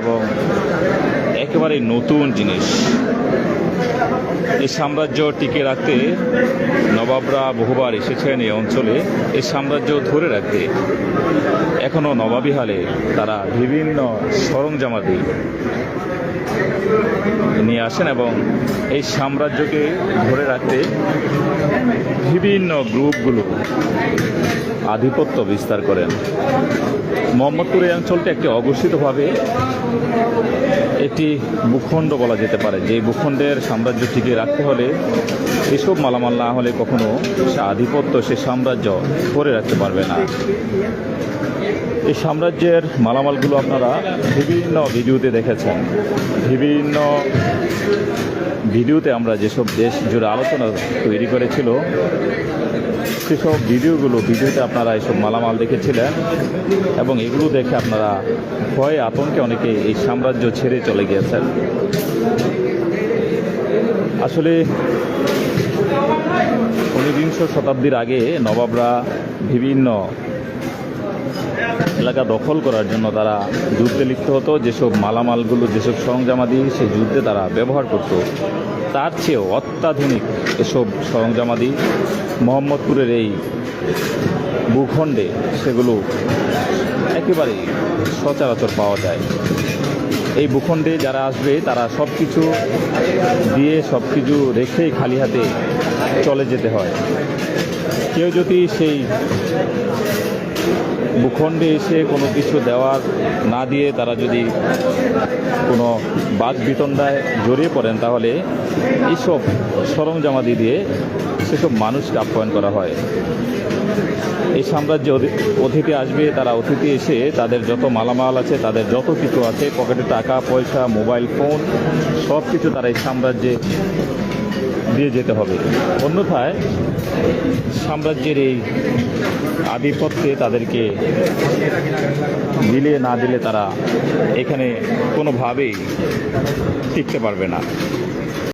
এবং একেবারে নতুন জিনিস। এই সাম্রাজ্য টিকে রাখতে নবাবরা বহুবার এসেছেন এই অঞ্চলে এই সাম্রাজ্য ধরে রাখতে। এখনও নবাবী হালে তারা বিভিন্ন সরঞ্জামাদি নিয়ে আসেন এবং এই সাম্রাজ্যকে ধরে রাখতে বিভিন্ন গ্রুপগুলো আধিপত্য বিস্তার করেন। মোহাম্মদপুর এই অঞ্চলটি একটি অঘোষিতভাবে একটি ভূখণ্ড বলা যেতে পারে। যে ভূখণ্ডের সাম্রাজ্য টিকিয়ে রাখতে হলে, এসব মালামাল না হলে কখনো সে আধিপত্য, সে সাম্রাজ্য ধরে রাখতে পারবে না। এই সাম্রাজ্যের মালামালগুলো আপনারা বিভিন্ন ভিডিওতে দেখেছেন। বিভিন্ন ভিডিওতে আমরা যেসব দেশ জুড়ে আলোচনা তৈরি করেছিল, সেসব ভিডিওগুলো, ভিডিওতে আপনারা এসব মালামাল দেখেছিলেন এবং এগুলো দেখে আপনারা ভয়ে আতঙ্কে অনেকে এই সাম্রাজ্য ছেড়ে চলে গিয়েছেন। আসলে ঊনবিংশ শতাব্দীর আগে নবাবরা বিভিন্ন এলাকা দখল করার জন্য তারা যুদ্ধে লিপ্ত হতো, যেসব মালামালগুলো, যেসব সরঞ্জামাদি সেই যুদ্ধে তারা ব্যবহার করত। তার চেয়েও অত্যাধুনিক এসব সরঞ্জামাদি মোহাম্মদপুরের এই ভূখণ্ডে সেগুলো একেবারেই সচরাচর পাওয়া যায়। এই ভূখণ্ডে যারা আসবে তারা সব কিছু দিয়ে সব কিছু রেখেই খালি হাতে চলে যেতে হয়। কেউ যদি সেই ভূখণ্ডে এসে কোনো কিছু দেওয়ার না দিয়ে তারা যদি কোনো বাদ বিতণ্ডায় জড়িয়ে পড়েন, তাহলে এইসব সরঞ্জামাদি দিয়ে সেসব মানুষকে আপ্যায়ন করা হয়। এই সাম্রাজ্যে অতিথি আসবে, তারা অতিথি এসে তাদের যত মালামাল আছে, তাদের যত কিছু আছে, পকেটে টাকা, পয়সা, মোবাইল, ফোন সব কিছু তারা এই সাম্রাজ্যে দিয়ে যেতে হবে। অন্যথায় সাম্রাজ্যের এই আধিপত্যে তাদেরকে দিলে না দিলে তারা এখানে কোনোভাবেই টিকতে পারবে না।